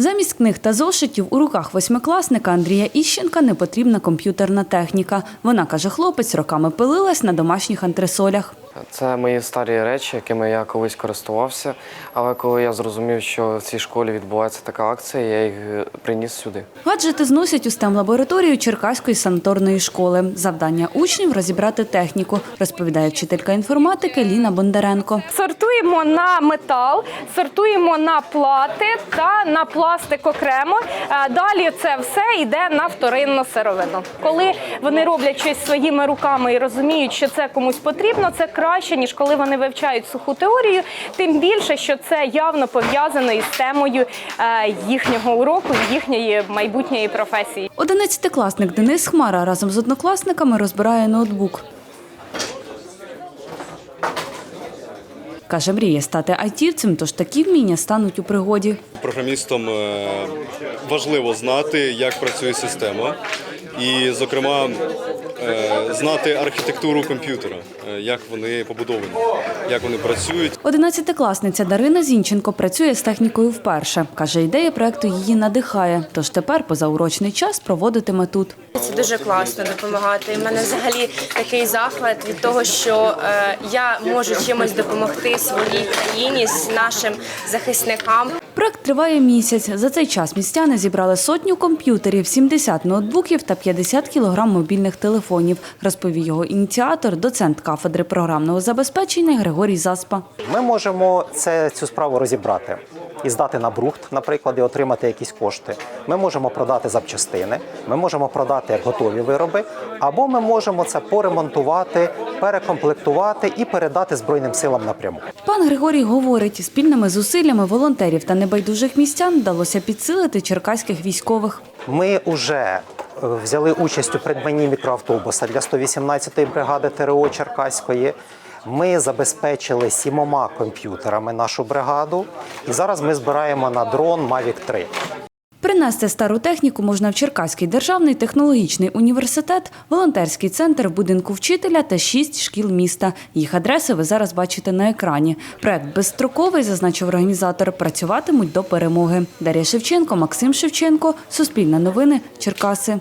Замість книг та зошитів у руках восьмикласника Андрія Іщенка не потрібна комп'ютерна техніка. Вона, каже хлопець, роками пилилась на домашніх антресолях. Це мої старі речі, якими я колись користувався. Але коли я зрозумів, що в цій школі відбувається така акція, я їх е, приніс сюди. Гаджети зносять у STEM-лабораторію Черкаської санаторної школи. Завдання учнів розібрати техніку, розповідає вчителька інформатики Ліна Бондаренко. Сортуємо на метал, сортуємо на плати та на пластик окремо. Е, Далі це все йде на вторинну сировину. Коли вони роблять щось своїми руками і розуміють, що це комусь потрібно, це краще ніж коли вони вивчають суху теорію. Тим більше, що це явно пов'язано із темою е, їхнього уроку, їхньої майбутньої професії. Одинадцятикласник Денис Хмара разом з однокласниками розбирає ноутбук. Каже, мріє стати айтівцем, тож такі вміння стануть у пригоді. Програмістам е, важливо знати, як працює система, і, зокрема, е, знати архітектуру комп'ютера, е, як вони побудовані, як вони працюють. Одинадцятикласниця Дарина Зінченко працює з технікою вперше. Каже, ідея проекту її надихає, тож тепер позаурочний час проводитиме тут. Це дуже класно допомагати. У мене взагалі такий захват від того, що е, я можу чимось допомогти своїй країні, з нашим захисникам. Проект триває місяць. За цей час містяни зібрали сотню комп'ютерів, 70 ноутбуків та 50 кілограм мобільних телефонів, розповів його ініціатор, доцент кафедри програмного забезпечення Григорій Заспа. Ми можемо це, цю справу розібрати і здати на брухт, наприклад, і отримати якісь кошти. Ми можемо продати запчастини, ми можемо продати як готові вироби, або ми можемо це поремонтувати, перекомплектувати і передати Збройним силам напряму. Пан Григорій говорить, спільними зусиллями волонтерів та небайдужих містян вдалося підсилити черкаських військових. Ми вже е, взяли участь у придбанні мікроавтобуса для 118-ї бригади ТРО Черкаської. Ми забезпечили сімома комп'ютерами нашу бригаду, і зараз ми збираємо на дрон Mavic 3. Принести стару техніку можна в Черкаський державний технологічний університет, волонтерський центр в будинку вчителя та шість шкіл міста. Їх адреси ви зараз бачите на екрані. Проект безстроковий, зазначив організатор. Працюватимуть до перемоги. Дар'я Шевченко, Максим Шевченко, Суспільне новини, Черкаси.